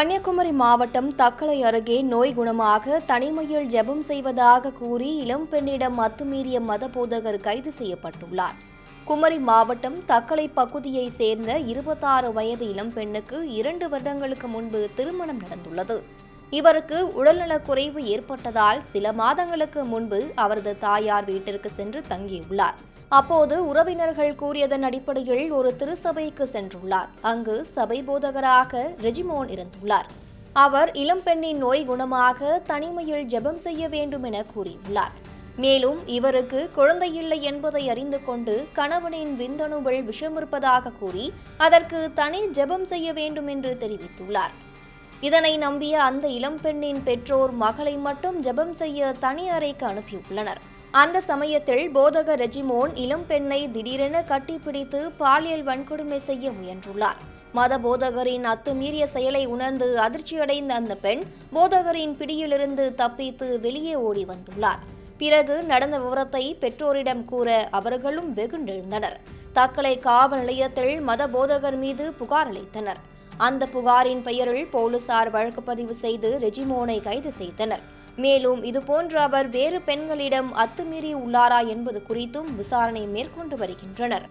கன்னியாகுமரி மாவட்டம் தக்கலை அருகே நோய் குணமாக தனிமையில் ஜெபம் செய்வதாக கூறி இளம்பெண்ணிடம் அத்துமீறிய மதபோதகர் கைது செய்யப்பட்டுள்ளார். குமரி மாவட்டம் தக்கலை பகுதியை சேர்ந்த இருபத்தாறு வயது இளம்பெண்ணுக்கு இரண்டு வருடங்களுக்கு முன்பு திருமணம் நடந்துள்ளது. இவருக்கு உடல்நலக் குறைவு ஏற்பட்டதால் சில மாதங்களுக்கு முன்பு அவரது தாயார் வீட்டிற்கு சென்று தங்கியுள்ளார். அப்போது உறவினர்கள் கூறியதன் அடிப்படையில் ஒரு திருச்சபைக்கு சென்றுள்ளார். அங்கு சபை போதகராக ரெஜிமோன் இருந்துள்ளார். அவர் இளம்பெண்ணின் நோய் குணமாக தனிமையில் ஜெபம் செய்ய வேண்டும் என கூறியுள்ளார். மேலும் இவருக்கு குழந்தையில்லை என்பதை அறிந்து கொண்டு கணவனின் விந்தணுவில் விஷமிருப்பதாக கூறி அதற்கு தனி ஜெபம் செய்ய வேண்டும் என்று தெரிவித்துள்ளார். இதனை நம்பிய அந்த இளம்பெண்ணின் பெற்றோர் மகளை மட்டும் ஜெபம் செய்ய தனி அறைக்கு அனுப்பியுள்ளனர். அந்த சமயத்தில் போதக ரெஜிமோன் இளம்பெண்ணை திடீரென கட்டிப்பிடித்து பாலியல் வன்கொடுமை செய்ய முயன்றுள்ளார். மத போதகரின் அத்துமீறிய செயலை உணர்ந்து அதிர்ச்சியடைந்த அந்த பெண் போதகரின் பிடியிலிருந்து தப்பித்து வெளியே ஓடி வந்துள்ளார். பிறகு நடந்த விவரத்தை பெற்றோரிடம் கூற அவர்களும் வெகுண்டெழுந்தனர் தக்கலை காவல் நிலையத்தில் மத போதகர் மீது புகார் அளித்தனர். அந்த புகாரின் பெயரில் போலீசார் வழக்கு பதிவு செய்து ரெஜிமோனை கைது செய்தனர். மேலும் இதுபோன்ற அவர் வேறு பெண்களிடம் அத்துமீறி உள்ளாரா என்பது குறித்தும் விசாரணை மேற்கொண்டு வருகின்றனர்.